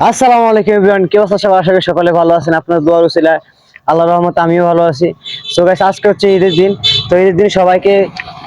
আসসালামু আলাইকুম এভরিওয়ান, কি অবস্থা সবাই আশা করি সকলে ভালো আছেন। আপনার দোয়া রসিলা আল্লাহ রহমত আমিও ভালো আছি। সো গাইস আজকে হচ্ছে ঈদের দিন। তো ঈদের দিন সবাইকে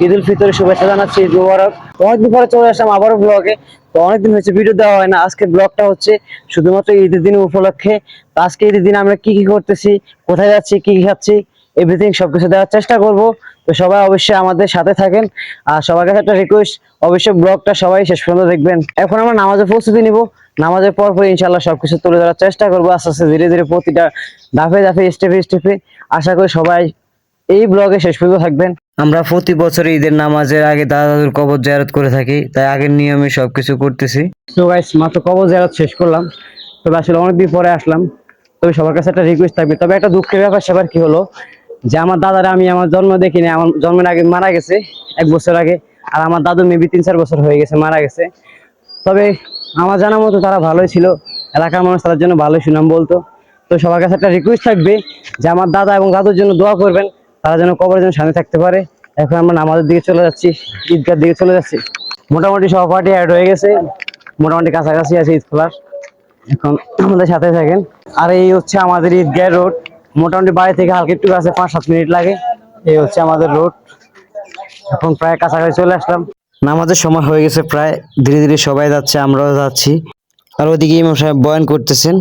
ঈদ উল ফিতরের শুভেচ্ছা জানাচ্ছি, ঈদ মুবারক। অনেকদিন পরে চলে আসলাম আবারও ব্লগে তো অনেকদিন হচ্ছে ভিডিও দেওয়া হয় না। আজকে ব্লগটা হচ্ছে শুধুমাত্র ঈদের দিন উপলক্ষে। তো আজকে ঈদের দিন আমরা কি কি করতেছি, কোথায় যাচ্ছি, কি কি খাচ্ছি এভরিথিং সবকিছু দেওয়ার চেষ্টা করব। তো সবাই অবশ্যই আমাদের সাথে থাকেন। আর সবার কাছে একটা রিকোয়েস্ট অবশ্যই ব্লগটা সবাই শেষ পর্যন্ত দেখবেন। এখন আমরা নামাজের প্রস্তুতি নিব। নামাজের পর পর ইনশাল্লাহ সবকিছু তুলে ধরার চেষ্টা করব। আস্তে আস্তে ধীরে ধীরে প্রতিটা ধাপে ধাপে স্টেপে স্টেপে আশা করি সবাই এই ব্লগে শেষ পর্যন্ত থাকবেন। আমরা প্রতি বছর ঈদের নামাজের আগে দাদা দাদুর কবর জিয়ারত করে থাকি তাই আগের নিয়মে সবকিছু করতেছি। তো গাইস মাত্র কবর জিয়ারত শেষ করলাম। তবে আসলে অনেকদিন পরে আসলাম। তবে সবার কাছে একটা রিকোয়েস্ট থাকবে। তবে একটা দুঃখের ব্যাপার সেবার কি হলো? যে আমার দাদারা আমি আমার জন্ম দেখিনি আমার জন্মের আগে মারা গেছে এক বছর আগে। আর আমার দাদু মেবি তিন চার বছর হয়ে গেছে মারা গেছে। তবে আমার জানা মতো তারা ভালোই ছিল। এলাকার মানুষ তাদের জন্য ভালোই সুনাম বলতো। তো সবার কাছে একটা রিকোয়েস্ট থাকবে যে আমার দাদা এবং দাদুর জন্য দোয়া করবেন, তারা যেন কবরের জন্য শান্তি থাকতে পারে। এখন আমরা নামাজের দিকে চলে যাচ্ছি, ঈদগার দিকে চলে যাচ্ছি। মোটামুটি পার্টি অ্যাড হয়ে গেছে, মোটামুটি কাছাকাছি আছে ঈদ খোলার। এখন আমাদের সাথে থাকেন। আর এই হচ্ছে আমাদের ঈদগাহ রোড মোটামুটি বাড়ি থেকে হালকা একটু আছে পাঁচ সাত মিনিট লাগে। এই হচ্ছে আমাদের রোড এখন প্রায় কাছাকাছি চলে আসলাম। নামাজের সময় হয়ে গেছে প্রায়, ধীরে ধীরে সবাই যাচ্ছে, আমরাও যাচ্ছি। আর ওদিকে ইমাম সাহেব বয়ান করতেছেন,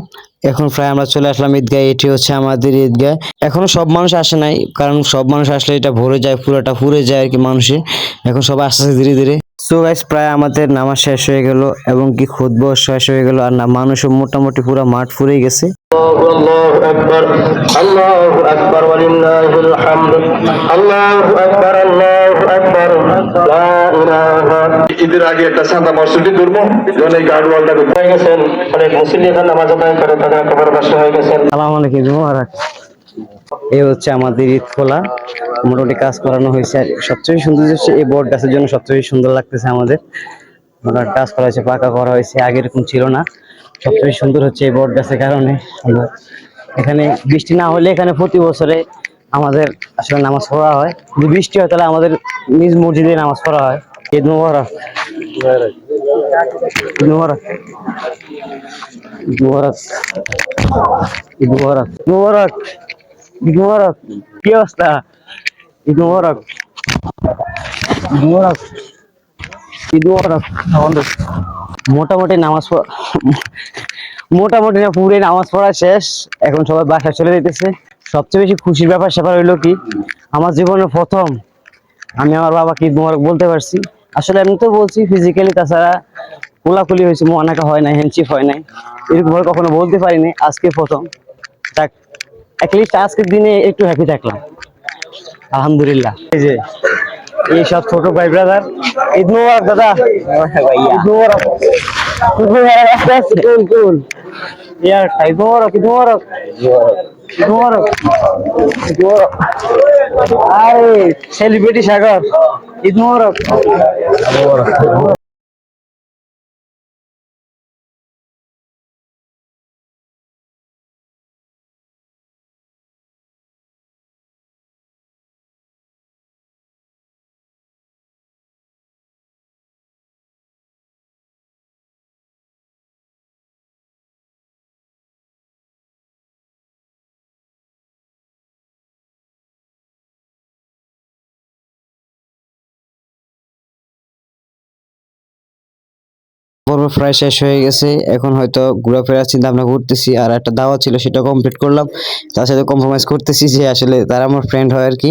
এখন প্রায় আমরা চলে আসলাম ঈদগাহ, এটি হচ্ছে আমাদের ঈদগাহ। এখনও সব মানুষ আসে নাই, কারণ সব মানুষ আসলে এটা ভরে যায়, পুরোটা ফুরে যায় আর কি মানুষের। এখন সবাই আস্তে আস্তে ধীরে ধীরে। সো গাইস প্রায় আমাদের নামাজ শেষ হয়ে গেল এবং কি খুদ্ব শেষ হয়ে গেল, আর না, মানুষও মোটামুটি পুরো মাঠ ফুরে গেছে। ঈদের আগে একটা সাদা মসজিদ হয়ে গেছেন অনেক মুসলিম এখানে নামাজ আদায় করে তারা বাসা হয়ে গেছেন সালাম আলাইকুম হচ্ছে আমাদের ঈদ খোলা। মোটামুটি কাজ করানো হয়েছে। আর সবচেয়ে সুন্দর হচ্ছে এই বোর্ড গাছের জন্য সবচেয়ে সুন্দর লাগতেছে আমাদের। মোটামুটি কাজ করা হয়েছে পাকা করা হয়েছে আগে এরকম ছিল না। সবচেয়ে সুন্দর হচ্ছে এই বোর্ড গাছের কারণে। এখানে বৃষ্টি না হলে এখানে প্রতি বছরে আমাদের আসলে নামাজ পড়া হয়। যদি বৃষ্টি হয় তাহলে আমাদের নিজ মসজিদে নামাজ পড়া হয়। ঈদ মুবারক। ঈদ মুবারক। ঈদ মুবারক। ঈদ মুবারক। ঈদ মুবারক। কি অবস্থা? ঈদ মুবারক। ঈদ মুবারক। ঈদ মুবারক। মোটামুটি নামাজ মোটামুটি না পুরে নামাজ পড়া শেষ। এখন সবাই বাসায় চলে যেতেছে সবচেয়ে বেশি খুশির ব্যাপার স্যাপার হইল কি আমার জীবনের প্রথম আমি আমার বাবাকে মুবারক বলতে পারছি। আসলে এমনি তো বলছি ফিজিক্যালি তাছাড়া কোলাকুলি হয়েছে মনাকা হয় নাই হ্যান্ডশিপ হয় নাই এরকম ভাবে কখনো বলতে পারিনি আজকে প্রথম। যাক অ্যাটলিস্ট আজকের দিনে একটু হ্যাপি থাকলাম। আলহামদুলিল্লাহ। এই যে এই সব ছোট ভাই ব্রাদার ঈদ মুবারক দাদা। ঈদ মুবারক। কুল কুল ইয়ার ঈদ মুবারক। ঈদ মুবারক। সেলিব্রিটি সাগর ঈদ মুবারক। পর্ব প্রায় শেষ হয়ে গেছে। এখন হয়তো ঘোরাফেরার চিন্তা ভাবনা করতেছি আর একটা দাওয়া ছিল সেটা কমপ্লিট করলাম। তার সাথে কম্প্রোমাইজ করতেছি যে আসলে তারা আমার ফ্রেন্ড হয় আর কি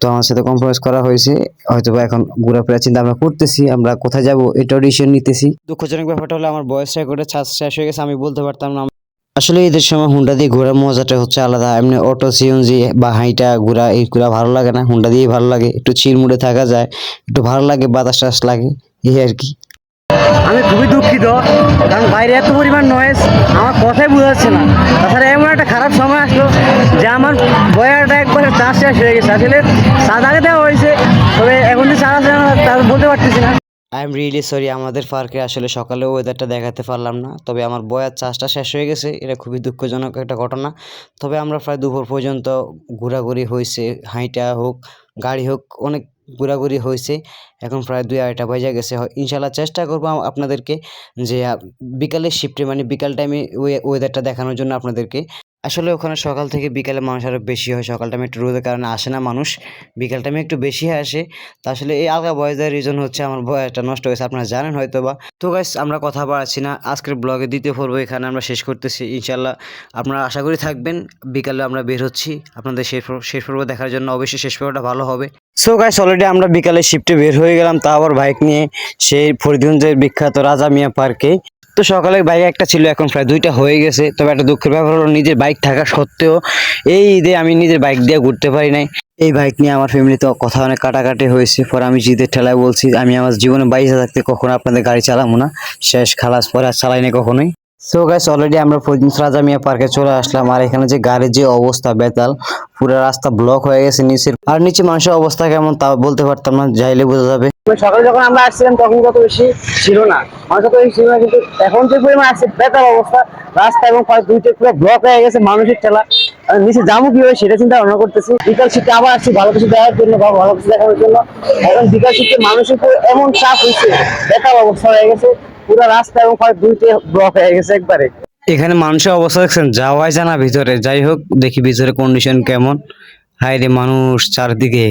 তো আমার সাথে কম্প্রোমাইজ করা হয়েছে। হয়তো বা এখন ঘোরাফেরার চিন্তা ভাবনা করতেছি, আমরা কোথায় যাব এটা ডিসিশন নিতেছি। দুঃখজনক ব্যাপারটা হলো আমার বয়স রেকর্ডে ছাদ শেষ হয়ে গেছে, আমি বলতে পারতাম না। আসলে ঈদের সময় হুন্ডা দিয়ে ঘোরার মজাটা হচ্ছে আলাদা। এমনি অটো সিএনজি বা হাইটা ঘোরা এইগুলা ভালো লাগে না। হুন্ডা দিয়ে ভালো লাগে। একটু চিরমুড়ে থাকা যায়, একটু ভালো লাগে, বাতাস টাস লাগে, এই আর কি। আমি খুবই দুঃখিত, কারণ বাইরে এত পরিমাণ নয়েজ আমার কথাই বোঝা যাচ্ছে না। তাছাড়া এমন একটা খারাপ সময় আসলো যে আমার বয়ারটা একবারে চাষ শেষ হয়ে গেছে। আসলে চাঁদ আগে দেওয়া হয়েছে, তবে এখন যে চাষ আছে না তা বলতে পারতেছি না। আই এম রিয়েলি সরি আমাদের পার্কে আসলে সকালে ওয়েদারটা দেখাতে পারলাম না, তবে আমার বয়ার চাষটা শেষ হয়ে গেছে, এটা খুবই দুঃখজনক একটা ঘটনা। তবে আমরা প্রায় দুপুর পর্যন্ত ঘোরাঘুরি হয়েছে, হাইটা হোক, গাড়ি হোক, অনেক ঘোরাঘুরি হয়েছে। এখন প্রায় দুই আড়াইটা বাজে গেছে। ইনশাল্লাহ চেষ্টা করব আপনাদেরকে যে আহ, বিকালের শিফটে মানে বিকাল টাইমে ওয়েদারটা দেখানোর জন্য আপনাদেরকে। আসলে ওখানে সকাল থেকে বিকালে মানুষ আরও বেশি হয়। সকাল টাইমে একটু রোদের কারণে আসে না মানুষ। বিকাল টাইমে একটু বেশি আসে। তা আসলে এই আলগা বয়সের রিজন হচ্ছে আমার বয়সটা নষ্ট হয়েছে। আপনারা জানেন হয়তো বা তো গাইস আমরা কথা বাড়াচ্ছি না। আজকের ব্লগে দ্বিতীয় পর্ব এখানে আমরা শেষ করতেছি। ইনশাল্লাহ আপনারা আশা করি থাকবেন। বিকালে আমরা বের হচ্ছি। আপনাদের শেষ শেষ পর্ব দেখার জন্য অবশ্যই শেষ পর্বটা ভালো হবে। সো গাইস অলরেডি আমরা বিকালে শিফটে বের হয়ে গেলাম, তা আবার বাইক নিয়ে সেই ফরিদগঞ্জের বিখ্যাত রাজা মিয়া পার্কে তো সকালে বাইক একটা ছিল, এখন প্রায় দুইটা হয়ে গেছে, তবে একটা দুঃখের ব্যাপার হলো নিজের বাইক থাকা সত্ত্বেও এই ঈদে আমি নিজের বাইক দিয়ে ঘুরতে পারি নাই। এই বাইক নিয়ে আমার ফ্যামিলিতে কথা অনেক কাটাকাটি হয়েছে, পরে আমি জিদের ঠেলায় বলছি, আমি আমার জীবনে বাইশে থাকতে কখনো আপনাদের গাড়ি চালাবো না, শেষ খালাস পরে আর চালাই না কখনোই। সো গাইস অলরেডি আমরা রাজা মিয়া পার্কে চলে আসলাম। আর এখানে যে গাড়ির যে অবস্থা, বেতাল, পুরো রাস্তা ব্লক হয়ে গেছে নিচের। আর নিচে মানুষের অবস্থা কেমন তা বলতে পারতাম না, যাইলে বোঝা যাবে। সকালে যখন আমরা আসছিলাম, তখন কত বেশি ছিল না। মানুষ বেশি ছিল না, কিন্তু এখন যে পরিমাণ আছে বেতার অবস্থা, রাস্তা এবং প্রায় দুইটা পুরো ব্লক হয়ে গেছে মানুষের ঠেলা। নিচে যাব কি হবে সেটা চিন্তা ভাবনা করতেছি। বিকাল শীতে আবার আসছি, ভালো কিছু দেখার জন্য বা ভালো কিছু দেখানোর জন্য। এখন বিকাল শীতে মানুষের এমন চাপ হয়েছে বেতার অবস্থা হয়ে গেছে। পুরো রাস্তা এবং দুইটা ব্লক হয়ে গেছে একবারে। এখানে মানুষের অবস্থা দেখছেন যাওয়াই জানা ভিতরে। যাই হোক, দেখি ভিতরে কন্ডিশন কেমন। হাই রে মানুষ, চারদিকে।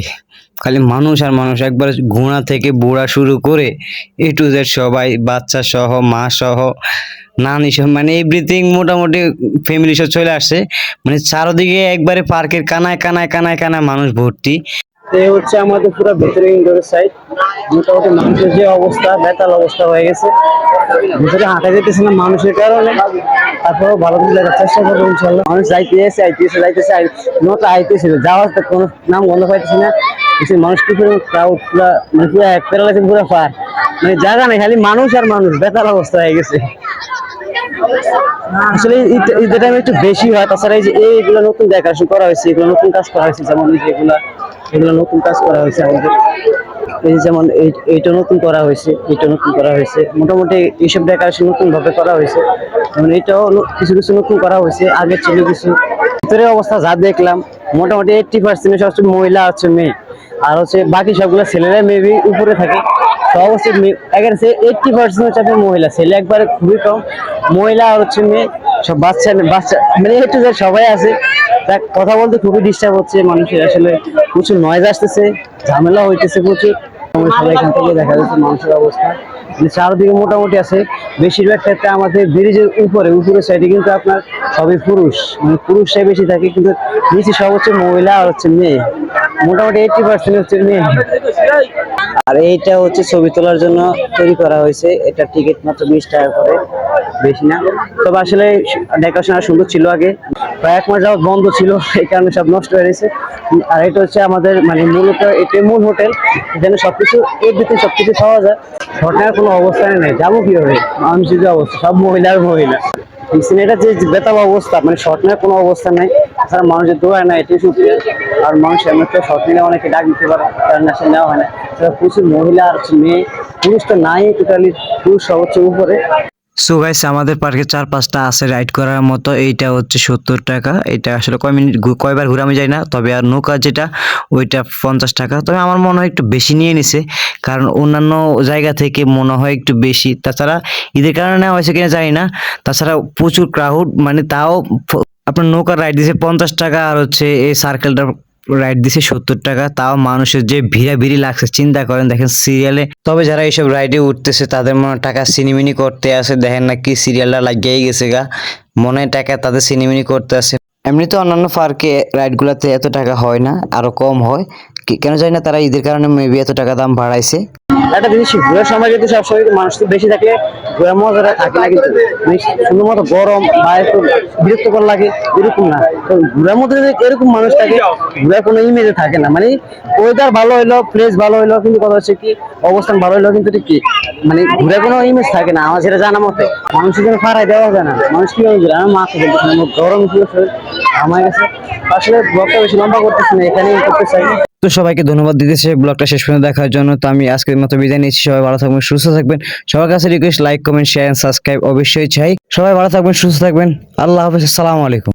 খালি মানুষ আর মানুষ। একবার ঘোড়া থেকে বুড়া শুরু করে এ টু জেড সবাই, বাচ্চা সহ, মা সহ, নানি সহ মানে এভরিথিং মোটামুটি ফ্যামিলি সহ চলে আসছে। মানে চারদিকে একবারে পার্কের কানায় কানায় কানায় কানায় মানুষ ভর্তি। এই হচ্ছে আমাদের পুরো ভেতরে ইনডোরের সাইড মোটামুটি মানুষের যে অবস্থা, বেতাল অবস্থা হয়ে গেছে। ভিতরে হাঁটা যেতেছে না মানুষের কারণে। তারপরেও ভালো কিছু দেখার চেষ্টা করব, ইনশাল্লাহ। মানুষ আইতেছে, যাইতেছে নত আইতেছে। যাওয়ার তো কোনো নাম গন্ধ পাইতেছে না। কিছু মানুষ কি করে ক্রাউড মানে পুরো পার মানে জায়গা নেই, খালি মানুষ আর মানুষ। বেতাল অবস্থা হয়ে গেছে। আসলে ঈদের টাইমে একটু বেশি হয়, তাছাড়া এই যে এইগুলো নতুন দেখাশোনা করা হয়েছে, এগুলো নতুন কাজ করা হয়েছে, যেমন এগুলা, এগুলো নতুন কাজ করা হয়েছে আমাদের। এই যেমন এই- এইটা নতুন করা হয়েছে, এইটা নতুন করা হয়েছে। মোটামুটি এইসব ডেকোরেশন নতুন ভাবে করা হয়েছে। এইটাও কিছু কিছু নতুন করা হয়েছে আগে ছিল কিছু। ভিতরের অবস্থা যা দেখলাম মোটামুটি এইটটি পার্সেন্ট হচ্ছে মহিলা হচ্ছে মেয়ে। আর হচ্ছে বাকি সবগুলো ছেলেরা মেবি উপরে থাকে। তো অবশ্যই এগারো এইটটি পার্সেন্ট হচ্ছে আপনার মহিলা। ছেলে একবারে খুবই কম। মহিলা আর হচ্ছে মেয়ে, সব বাচ্চা বাচ্চা মানে একটু যে সবাই আছে। তা কথা বলতে খুবই ডিস্টার্ব হচ্ছে মানুষের। আসলে প্রচুর নয়েজ আসতেছে ঝামেলা হইতেছে প্রচুর। এখান থেকে দেখা যাচ্ছে মানুষের অবস্থা। চারদিকে মোটামুটি আছে বেশিরভাগ ক্ষেত্রে আমাদের ব্রিজের উপরে উপরের সাইডে কিন্তু আপনার সবই পুরুষ। মানে পুরুষটাই বেশি থাকে কিন্তু নিচে সব হচ্ছে মহিলা আর হচ্ছে মেয়ে। মোটামুটি এইটি পার্সেন্ট হচ্ছে মেয়ে। আর এইটা হচ্ছে ছবি তোলার জন্য তৈরি করা হয়েছে। এটা টিকিট মাত্র বিশ টাকা করে। বেশি না। তবে আসলে ডেকোরেশন আর সুন্দর ছিল আগে। প্রায় এক মাস যাওয়া বন্ধ ছিল, এই কারণে সব নষ্ট হয়ে গেছে। আর এটা হচ্ছে আমাদের মানে মূলত এটা মূল হোটেল। এখানে সব সবকিছু এভরিথিং সবকিছু পাওয়া যায়। হোটেলের কোনো অবস্থানে নেই। যাব কীভাবে? মানুষের যে অবস্থা, সব মহিলার মহিলা। সিনেটা যে বেতাব অবস্থা মানে শর্ট নেওয়ার কোনো অবস্থা নেই। তাছাড়া মানুষের দোয়া না এটি সত্যি। আর মানুষ এমন তো শর্ট নিলে অনেকে ডাক দিতে পারে, কারণ সে নেওয়া হয় না। প্রচুর মহিলা আর মেয়ে, পুরুষ তো নাই টোটালি পুরুষ সব হচ্ছে উপরে। সো গাইস, আমাদের পার্কে চার পাঁচটা আছে রাইড করার মতো। এইটা হচ্ছে সত্তর টাকা। এটা আসলে কয় মিনিট কয়বার ঘুরানো যায় না, তবে আর নৌকা যেটা, ওইটা পঞ্চাশ টাকা। তবে আমার মনে হয় একটু বেশি নিয়ে নিছে, কারণ অন্যান্য জায়গা থেকে মনে হয় একটু বেশি। তাছাড়া ঈদের কারণে হয়েছে কিনা জানি না, তাছাড়া প্রচুর ক্রাউড মানে তাও আপনার নৌকার রাইড দিয়েছে পঞ্চাশ টাকা আর হচ্ছে এই সার্কেলটা রাইড দিছে সত্তর টাকা, তাও মানুষের যে ভিড়া ভিড়ি লাগছে, চিন্তা করেন, দেখেন সিরিয়ালে তবে যারা এইসব রাইডে উঠতেছে, তাদের মনে টাকা সিনেমিনি করতে আসে দেখেন না কি সিরিয়ালটা লাগিয়েই গেছে গা। মনে টাকা তাদের সিনিমিনি করতে আসে এমনিতে অন্যান্য পার্কে রাইডগুলোতে এত টাকা হয় না, আরও কম হয়। কেন জানি না তারা ঈদের কারণে মেবি এত টাকা দাম বাড়াইছে। একটা জিনিস ঘোরার সময় কিন্তু সবসময় কিন্তু মানুষ তো বেশি থাকলে ঘোরার মজাটা থাকে না কিন্তু মানে সুন্দর মতো গরম বা একটু বিরক্তকর লাগে এরকম না। তো ঘোরার মধ্যে যদি এরকম মানুষ থাকে, ঘোরার কোনো ইমেজে থাকে না। মানে ওয়েদার ভালো হইল প্লেস ভালো হইল, কিন্তু কথা হচ্ছে কি, অবস্থান ভালো হইল কিন্তু ঠিক কি মানে ঘুরে কোনো ইমেজ থাকে না, আমার যেটা জানা মতে। মানুষের জন্য ফারাই দেওয়া যায় না। মানুষ কি হবে আমার মাকে বলতেছে গরম কি শরীর আমার কাছে আসলে ব্লগটা বেশি লম্বা করতেছি না, এখানেই করতে চাই। তো সবাইকে ধন্যবাদ দিতেছে ব্লগটা শেষ পর্যন্ত দেখার জন্য। তো আমি আজকের মতো বিদায় নিচ্ছি, সবাই ভালো থাকবেন, সুস্থ থাকবেন। সবার কাছে request like comment share subscribe অবশ্যই চাই। সবাই ভালো থাকবেন, সুস্থ থাকবেন। আল্লাহ হাফেজ, আসসালামু আলাইকুম।